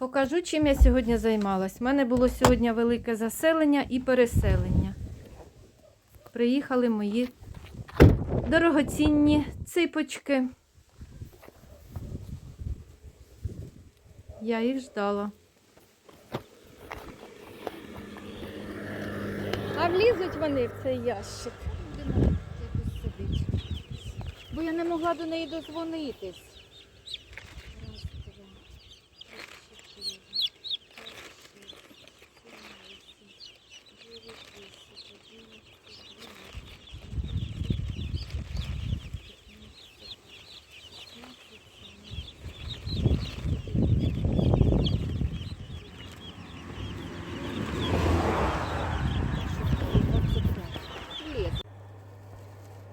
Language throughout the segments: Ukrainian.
Покажу, чим я сьогодні займалась. У мене було сьогодні велике заселення і переселення. Приїхали мої дорогоцінні ципочки. Я їх ждала. А влізуть вони в цей ящик. Бо я не могла до неї дозвонитись.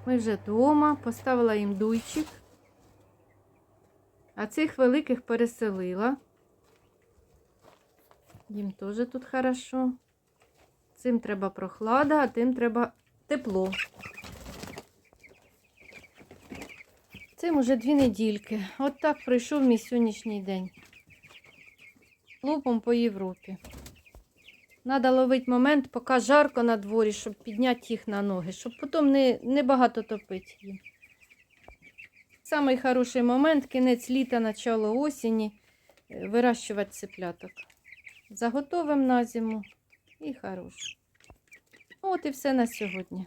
Ми вже вдома, поставила їм дуйчик, а цих великих переселила. Їм теж тут хорошо. Цим треба прохлада, а тим треба тепло. Цим уже дві недільки. От так пройшов мій сьогоднішній день. Лупом по Європі. Надо ловити момент, поки жарко на дворі, щоб підняти їх на ноги, щоб потім не, не багато топити їм. Самий хороший момент кінець літа, начало осені, е, вирощувати цепляток. Заготовимо на зиму і хорош. От і все на сьогодні.